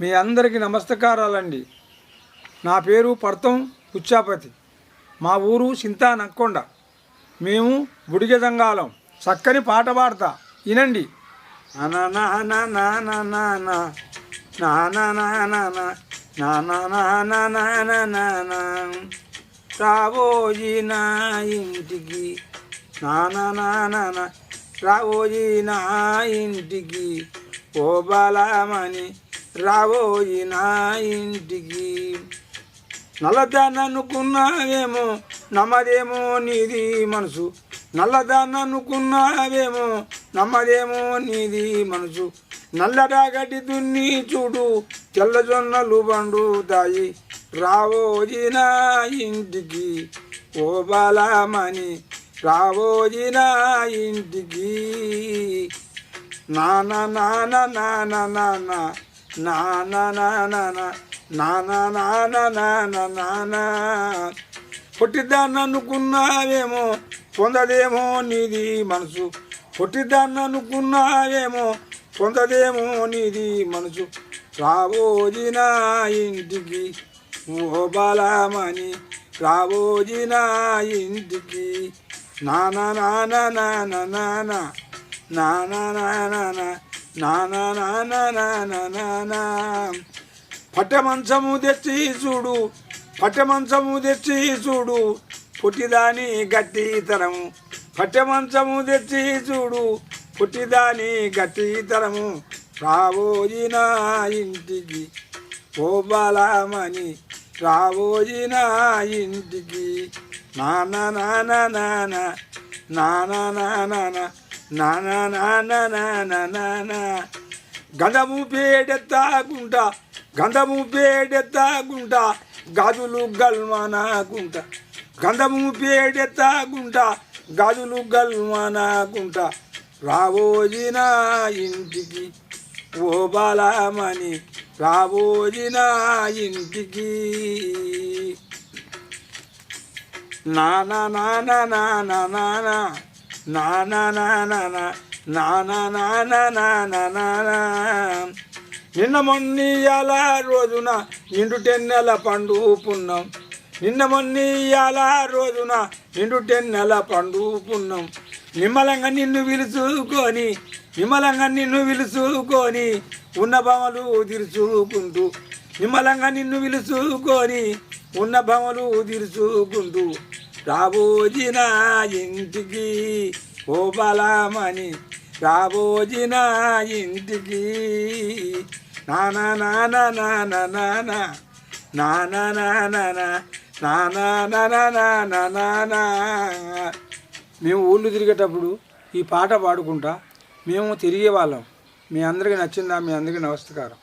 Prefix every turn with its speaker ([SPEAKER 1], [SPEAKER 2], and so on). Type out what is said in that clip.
[SPEAKER 1] మీ అందరికీ నమస్తకారాలండి నా పేరు పర్తం పుచ్చాపతి మా ఊరు సింతా నక్కొండ మేము బుడిగదంగాలం చక్కని పాట పాడతా వినండి రాబోజీ నా ఇంటికి నానా నా ఇంటికి ఓ బలమని రావోయి నా ఇంటికి. నల్లదాన్ననుకున్నావేమో నమ్మదేమో నీది మనసు. నల్లదాన్ననుకున్నావేమో నమ్మదేమో నీది మనసు. నల్లరాగటి దున్ని చూడు తెల్లజొన్నలు బండు దాయి రావోజీ నా ఇంటికి ఓ బాలమని రావోజీ నా ఇంటికి. నానా నా నానా నానా నానా నానా నానా నానా నానా నానా పొట్టిదాన్ని అనుకున్నావేమో పొందదేమో నీది మనసు పొట్టిదాన్ని అనుకున్నావేమో పొందదేమో నీది మనసు రాబోజీ నా ఇంటికి ఓ బాలమని రాబోజీ నా ఇంటికి నానా నానా నానా నానా నానా నానా నానా నానా నానా నానా పట్టమంచము తెచ్చి చూడు పట్టమంచము తెచ్చి చూడు పుట్టిదాని గట్టితరము పట్టమంచము తెచ్చి చూడు పుట్టిదాని గట్టితరము రాబోయిన ఇంటికి ఓ బలమని రాబోయిన నా ఇంటికి నానా నానా నానా నానా నానా నానా నానా నానా నానా గంధము పేడెత్తాకుంటా గంధము పేడెత్తాకుంటా గాజులు గల్మనాకుంటా గంధము పేడెత్తాకుంటా గాజులు గల్మనాకుంటా రాబోజిన ఇంటికి ఓ బాలమని రాబోజిన ఇంటికి నానా నానా నానా నానా నిన్న మొన్నీయాల రోజున ఇండుటెన్నెల పండు పున్నాం నిన్న మొన్నీయాల రోజున ఇండుటెన్నెల పండు పున్నాం నిమ్మలంగా నిన్ను విలుచుకొని నిమ్మలంగా నిన్ను విలుచుకొని ఉన్న భవలు ఉదిరుచుకుంటూ నిమ్మలంగా నిన్ను విలుచుకొని ఉన్న భవలు ఉదిరుచుకుంటూ రాబోజినా ఇంటికి ఓ బలమని రాబోజిన ఇంటికి నానా నానా నానా నానా నానా నానా మేము ఊళ్ళు తిరిగేటప్పుడు ఈ పాట పాడుకుంటా మేము తిరిగే వాళ్ళం మీ అందరికీ నచ్చిందా మీ అందరికీ నమస్కారం